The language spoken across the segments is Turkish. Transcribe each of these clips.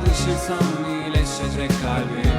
Yaklaşırsam iyileşecek kalbim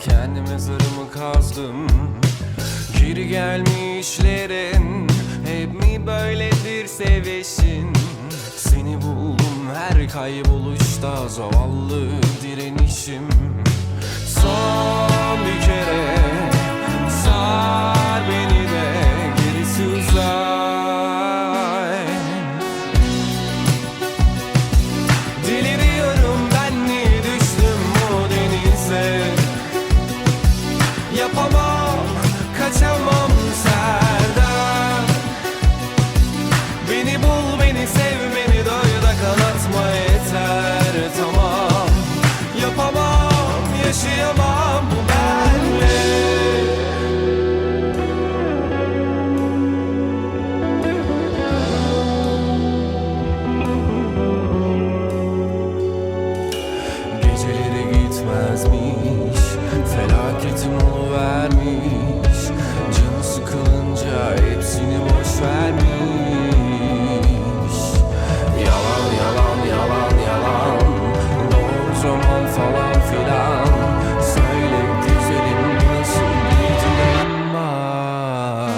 kendi mezarımı kazdım. Geri gelmişlerin hep mi böyledir sevişin Seni buldum her kayboluşta zavallı direnişim. hasretin vermiş. Canı sıkılınca hepsini boş vermiş. Yalan yalan yalan yalan. Doğru zaman falan filan. Söyle güzelim nasıl bir dilim var?